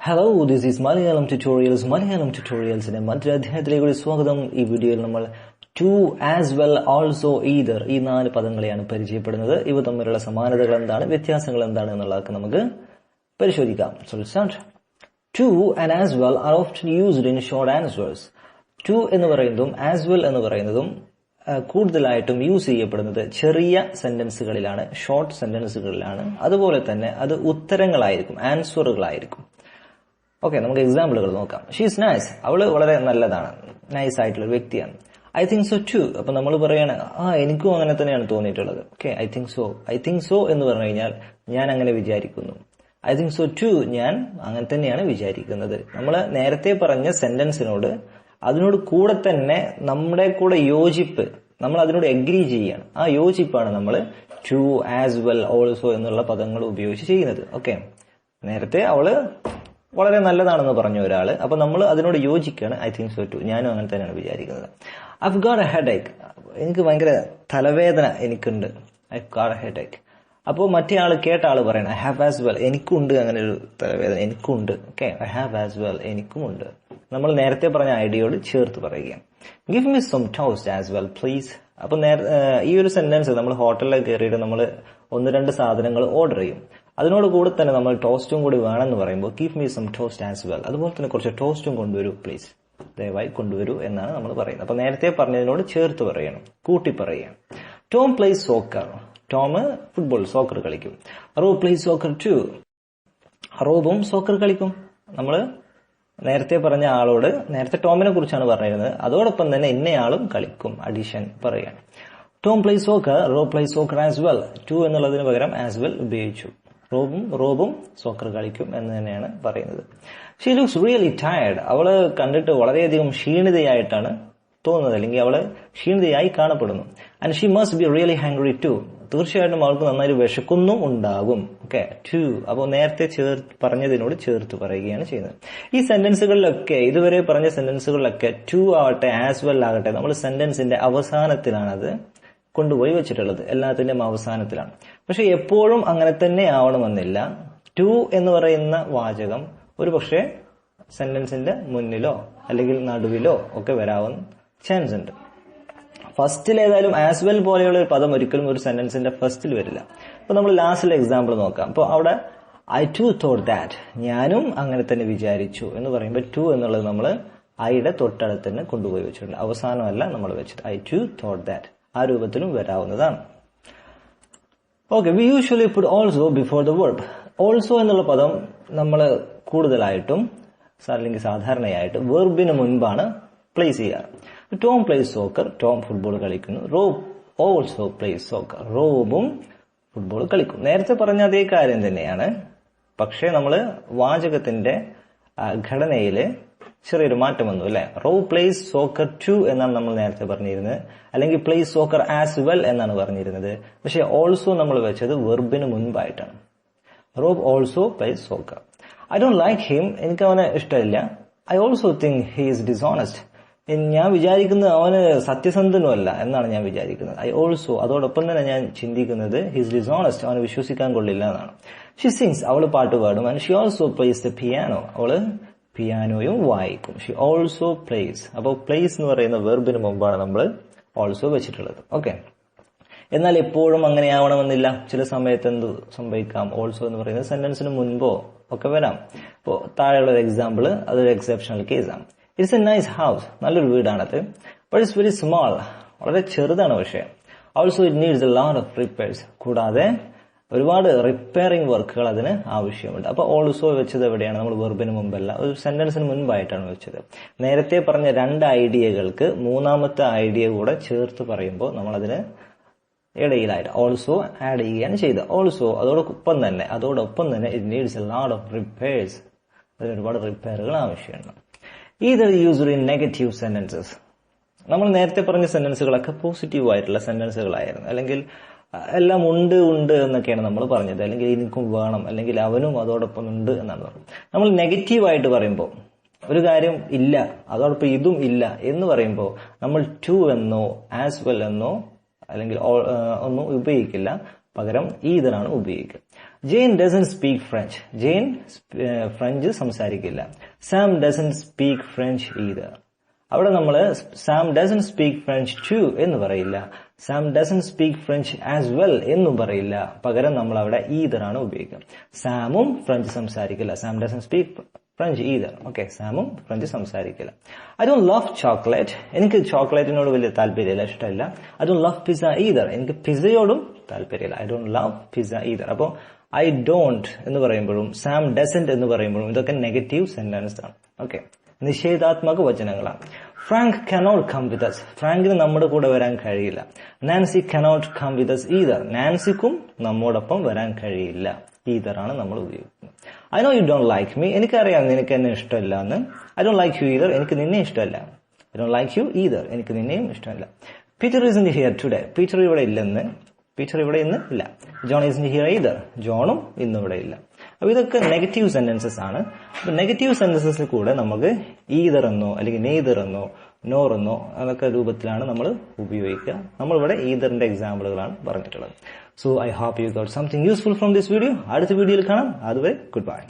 Hello this is Malayalam tutorials Malayalam ട്യൂട്ടോറിയൽസിന്റെ മറ്റൊരു അധ്യായത്തിലേക്ക് സ്വാഗതം. ഈ വീഡിയോയിൽ നമ്മൾ too as well also either ഈ നാല് പദങ്ങളെയാണ് പരിചയപ്പെടുന്നത്. ഇവ തമ്മിലുള്ള സമാനതകൾ എന്താണ് വ്യത്യാസങ്ങൾ എന്താണ് എന്നുള്ളതൊക്കെ നമുക്ക് പരിശോധിക്കാം. Too and as well are often used in short answers too എന്ന് പറയുന്നതും ആസ് വെൽ എന്ന് പറയുന്നതും കൂടുതലായിട്ടും യൂസ് ചെയ്യപ്പെടുന്നത് ചെറിയ സെന്റൻസുകളിലാണ് ഷോർട്ട് സെന്റൻസുകളിലാണ് അതുപോലെ തന്നെ അത് ഉത്തരങ്ങളായിരിക്കും ആൻസറുകളായിരിക്കും ഓക്കെ നമുക്ക് എക്സാമ്പിളുകൾ നോക്കാം. ഷീസ് നൈസ് അവൾ വളരെ നല്ലതാണ്. നൈസ് ആയിട്ടുള്ള വ്യക്തിയാണ്. ഐ തിങ്ക് സോ ടു അപ്പൊ നമ്മൾ പറയാണ് ആ എനിക്കും അങ്ങനെ തന്നെയാണ് തോന്നിയിട്ടുള്ളത്. Okay I think so I think so എന്ന് പറഞ്ഞു കഴിഞ്ഞാൽ ഞാൻ അങ്ങനെ വിചാരിക്കുന്നു. ഐ തിങ്ക് സോ ടു ഞാൻ അങ്ങനെ തന്നെയാണ് വിചാരിക്കുന്നത്. നമ്മൾ നേരത്തെ പറഞ്ഞ സെന്റൻസിനോട് അതിനോട് കൂടെ തന്നെ നമ്മുടെ കൂടെ യോജിപ്പ് നമ്മൾ അതിനോട് എഗ്രി ചെയ്യാണ്. ആ യോജിപ്പാണ് നമ്മൾ ടു ആസ് വെൽ ഓൾസോ എന്നുള്ള പദങ്ങൾ ഉപയോഗിച്ച് ചെയ്യുന്നത്. ഓക്കെ നേരത്തെ അവൾ വളരെ നല്ലതാണെന്ന് പറഞ്ഞ ഒരാൾ അപ്പൊ നമ്മൾ അതിനോട് യോജിക്കുകയാണ് ഐ തിങ്ക് സോ ടു ഞാനും അങ്ങനെ തന്നെയാണ് വിചാരിക്കുന്നത്. I got a headache എനിക്ക് ഭയങ്കര തലവേദന എനിക്കുണ്ട്. I got a headache അപ്പോൾ മറ്റേ ആൾ കേട്ട ആൾ പറയണം ഐ ഹാവ് ആസ് വെൽ എനിക്കുണ്ട് അങ്ങനെ ഒരു തലവേദന. എനിക്കുണ്ട്. Okay I have as well എനിക്കുമുണ്ട്. നമ്മൾ നേരത്തെ പറഞ്ഞ ഐഡിയോട് ചേർത്ത് പറയുകയാണ്. Give me some toast as well please അപ്പൊ ഈ ഒരു സെന്റൻസ് നമ്മൾ ഹോട്ടലിൽ കയറിയിട്ട് നമ്മൾ ഒന്ന് രണ്ട് സാധനങ്ങൾ ഓർഡർ ചെയ്യും. അതിനോട് കൂടെ തന്നെ നമ്മൾ ടോസ്റ്റും കൂടി വേണമെന്ന് പറയുമ്പോൾ give me some toast as well അതുപോലെ തന്നെ കുറച്ച് ടോസ്റ്റും കൊണ്ടുവരൂ പ്ലീസ് ദയവായി കൊണ്ടുവരൂ എന്നാണ് നമ്മൾ പറയുന്നത്. അപ്പൊ നേരത്തെ പറഞ്ഞതിനോട് ചേർത്ത് പറയണം കൂട്ടി പറയണം. Tom plays soccer Tom football soccer കളിക്കും. റോ പ്ലേസ് സോക്കർ ടു റോബും സോക്കർ കളിക്കും. നമ്മൾ നേരത്തെ പറഞ്ഞ ആളോട് നേരത്തെ ടോമിനെ കുറിച്ചാണ് പറഞ്ഞിരുന്നത്. അതോടൊപ്പം തന്നെ ഇന്നയാളും കളിക്കും അഡീഷൻ പറയാണ്. Tom plays soccer Rob plays soccer as well too എന്നുള്ളതിന് പകരം ആസ് വെൽ ഉപയോഗിച്ചു. റോബും റോബും സോക്കർ കളിക്കും എന്ന് തന്നെയാണ് പറയുന്നത്. ഷീ ലുക്സ് റിയലി ടയർഡ് അവൾ കണ്ടിട്ട് വളരെയധികം ക്ഷീണിതയായിട്ടാണ് തോന്നുന്നത്. അല്ലെങ്കിൽ അവൾ ക്ഷീണിതയായി കാണപ്പെടുന്നു. And she must be really hungry too തീർച്ചയായിട്ടും അവൾക്ക് നന്നായി വിശക്കുന്നും ഉണ്ടാകും. ഓക്കെ ടു അപ്പോൾ നേരത്തെ ചേർ പറഞ്ഞതിനോട് ചേർത്ത് പറയുകയാണ് ചെയ്യുന്നത്. ഈ സെന്റൻസുകളിലൊക്കെ ഇതുവരെ പറഞ്ഞ സെന്റൻസുകളിലൊക്കെ ടു ആവട്ടെ ആസ് വെൽ ആകട്ടെ നമ്മൾ സെന്റൻസിന്റെ അവസാനത്തിലാണത്. കൊണ്ടുപോയി വെച്ചിട്ടുള്ളത് എല്ലാത്തിന്റെയും അവസാനത്തിലാണ്. പക്ഷെ എപ്പോഴും അങ്ങനെ തന്നെ ആവണമെന്നില്ല. ടു എന്ന് പറയുന്ന വാചകം ഒരു പക്ഷേ സെന്റൻസിന്റെ മുന്നിലോ അല്ലെങ്കിൽ നടുവിലോ ഒക്കെ വരാവുന്ന ചാൻസ് ഉണ്ട് ഫസ്റ്റിൽ ഏതായാലും ആസ് വെൽ പോലെയുള്ള ഒരു പദം ഒരിക്കലും ഒരു സെന്റൻസിന്റെ ഫസ്റ്റിൽ വരില്ല. അപ്പൊ നമ്മൾ ലാസ്റ്റിലെ എക്സാമ്പിൾ നോക്കാം. അപ്പോൾ അവിടെ ഐ ടു തോട്ട് ദാറ്റ് ഞാനും അങ്ങനെ തന്നെ വിചാരിച്ചു എന്ന് പറയുമ്പോൾ ടു എന്നുള്ളത് നമ്മൾ ഐയുടെ തൊട്ടടുത്ത് തന്നെ കൊണ്ടുപോയി വെച്ചിട്ടുണ്ട്. അവസാനമല്ല നമ്മൾ വെച്ചത്. ഐ ടു തോട്ട് ദാറ്റ് ആ രൂപത്തിലും വരാവുന്നതാണ്. Okay we usually put also before the word also എന്നുള്ള പദം നമ്മൾ കൂടുതലായിട്ടും അല്ലെങ്കിൽ സാധാരണയായിട്ട് വെർബിന് മുൻപാണ് പ്ലേസ് ചെയ്യാറ് Tom plays soccer Tom football കളിക്കുന്നു. റോബ് ഓൾസോ പ്ലേസ് സോക്കർ റോബും ഫുട്ബോൾ കളിക്കും. നേരത്തെ പറഞ്ഞ അതേ കാര്യം തന്നെയാണ്. പക്ഷേ നമ്മൾ വാചകത്തിന്റെ ഘടനയിൽ ചെറിയൊരു മാറ്റം വന്നു അല്ലെ? റോ പ്ലേസ് സോക്കർ ടു എന്നാണ് നമ്മൾ നേരത്തെ പറഞ്ഞിരുന്നത്. അല്ലെങ്കിൽ പ്ലേസ് സോക്കർ ആസ് വെൽ എന്നാണ് പറഞ്ഞിരുന്നത്. പക്ഷെ ഓൾസോ നമ്മൾ വെച്ചത് വെർബിന് മുൻപായിട്ടാണ്. Rob also plays soccer I don't like him എനിക്ക് അവനെ ഇഷ്ടമില്ല I also think he is dishonest ഞാൻ വിചാരിക്കുന്നത് അവന് സത്യസന്ധനുമല്ല എന്നാണ് ഞാൻ വിചാരിക്കുന്നത്. ഐ ഓൾസോ അതോടൊപ്പം തന്നെ ഞാൻ ചിന്തിക്കുന്നത് ഹിസ് ഡിസോണസ്റ്റ് അവനെ വിശ്വസിക്കാൻ കൊള്ളില്ല എന്നാണ്. ഷി സിങ്സ് അവൾ പാട്ട് പാടും. And she also plays the piano അവൾ പിയാനോയും വായിക്കും. ഷി ഓൾസോ പ്ലേസ് അപ്പോൾ പ്ലേസ് എന്ന് പറയുന്ന വെർബിന് മുമ്പാണ് നമ്മൾ ഓൾസോ വെച്ചിട്ടുള്ളത്. ഓക്കെ എന്നാൽ എപ്പോഴും അങ്ങനെ ആവണമെന്നില്ല ചില സമയത്ത് എന്ത് സംഭവിക്കാം? ഓൾസോ എന്ന് പറയുന്ന സെന്റൻസിന് മുൻപോ ഒക്കെ വരാം. അപ്പോൾ താഴെയുള്ള ഒരു എക്സാമ്പിൾ അതൊരു എക്സെപ്ഷണൽ കേസാണ് ഇറ്റ്സ് എ നൈസ് ഹൗസ് നല്ലൊരു വീടാണത്. ബട്ട് ഇറ്റ്സ് വെരി സ്മോൾ വളരെ ചെറുതാണ് പക്ഷേ. Also it needs a lot of repairs കൂടാതെ ഒരുപാട് റിപ്പയറിംഗ് വർക്കുകൾ അതിന് ആവശ്യമുണ്ട്. അപ്പൊ ഓൾസോ വെച്ചത് എവിടെയാണ്? നമ്മൾ വെർബിന് മുമ്പല്ല. ഒരു സെന്റൻസിന് മുൻപായിട്ടാണ് വെച്ചത്. നേരത്തെ പറഞ്ഞ രണ്ട് ഐഡിയകൾക്ക് മൂന്നാമത്തെ ഐഡിയ കൂടെ ചേർത്ത് പറയുമ്പോൾ നമ്മൾ അതിന് ഇടയിലായിട്ട് ഓൾസോ ആഡ് ചെയ്യുകയാണ് ചെയ്തത്. ഓൾസോ അതോടൊപ്പം തന്നെ അതോടൊപ്പം തന്നെ it needs a lot of repairs അതിന് ഒരുപാട് റിപ്പയറുകൾ ആവശ്യമാണ്. ഇത് യൂസ് ഇൻ നെഗറ്റീവ് സെന്റൻസസ് നമ്മൾ നേരത്തെ പറഞ്ഞ സെന്റൻസുകളൊക്കെ പോസിറ്റീവ് ആയിട്ടുള്ള സെന്റൻസുകളായിരുന്നു അല്ലെങ്കിൽ എല്ലാം ഉണ്ട് ഉണ്ട് എന്നൊക്കെയാണ് നമ്മൾ പറഞ്ഞത്. അല്ലെങ്കിൽ എനിക്കും വേണം അല്ലെങ്കിൽ അവനും അതോടൊപ്പം ഉണ്ട് എന്നാണ് പറഞ്ഞത്. നമ്മൾ നെഗറ്റീവായിട്ട് പറയുമ്പോൾ ഒരു കാര്യം ഇല്ല അതോടൊപ്പം ഇതും ഇല്ല എന്ന് പറയുമ്പോൾ നമ്മൾ ടു എന്നോ ആസ് വെൽ എന്നോ അല്ലെങ്കിൽ ഒന്നും ഉപയോഗിക്കില്ല. പകരം ഈതറാണ് ഉപയോഗിക്കുക. Jane doesn't speak French Jane French സംസാരിക്കില്ല. Sam doesn't speak French either അവിടെ നമ്മൾ Sam doesn't speak French too എന്ന് പറയില്ല. Sam doesn't speak French as well എന്നും പറയില്ല. പകരം നമ്മൾ അവിടെ ഈദർ ആണ് ഉപയോഗിക്കുക. സാമും ഫ്രഞ്ച് സംസാരിക്കില്ല. Sam doesn't speak French either okay സാമും French സംസാരിക്കില്ല. ഐ ഡോ ലവ് ചോക്ലേറ്റ് എനിക്ക് ചോക്ലേറ്റിനോട് വലിയ താല്പര്യമില്ല ഇഷ്ടമല്ല. I Dr love pizza either എനിക്ക് പിസയോടും താല്പര്യമില്ല. I Dr love pizza either അപ്പോൾ ഐ ഡോണ്ട് എന്ന് പറയുമ്പോഴും സാം ഡസന്റ് എന്ന് പറയുമ്പോഴും ഇതൊക്കെ നെഗറ്റീവ് സെന്റൻസ് ആണ്. ഓക്കെ നിഷേധാത്മക വചനങ്ങളാണ്. Frank cannot come with us ഫ്രാങ്കിന് നമ്മുടെ കൂടെ വരാൻ കഴിയില്ല. Nancy cannot come with us either നാൻസിക്കും നമ്മോടൊപ്പം വരാൻ കഴിയില്ല. ഈതർ ആണ് നമ്മൾ ഉപയോഗിക്കുന്നത്. I know you don't like me എനിക്കറിയാം നിനക്ക് എന്നെ ഇഷ്ടമല്ല എന്ന് I don't like you either എനിക്ക് നിന്നെ ഇഷ്ടമല്ല. I don't like you either എനിക്ക് നിന്നെയും ഇഷ്ടമല്ല. Peter isn't here today Peter ഇവിടെ ഇല്ലെന്ന്. പീറ്റർ ഇവിടെ ഇന്ന് ഇല്ല. ജോൺ ഇസ് ഹിയർ ഇതർ ജോണും ഇന്ന് ഇവിടെ ഇല്ല. അപ്പൊ ഇതൊക്കെ നെഗറ്റീവ് സെന്റൻസസ് ആണ്. അപ്പൊ നെഗറ്റീവ് സെന്റൻസസിൽ കൂടെ നമുക്ക് ഈതർ എന്നോ അല്ലെങ്കിൽ നെയ്തർ എന്നോ നോർ എന്നോ അതൊക്കെ രൂപത്തിലാണ് നമ്മൾ ഉപയോഗിക്കുക. നമ്മളിവിടെ ഈതറിന്റെ എക്സാമ്പിളുകളാണ് പറഞ്ഞിട്ടുള്ളത്. So I hope you got something useful from this video അടുത്ത വീഡിയോയിൽ കാണാം. അതുവരെ ഗുഡ് ബൈ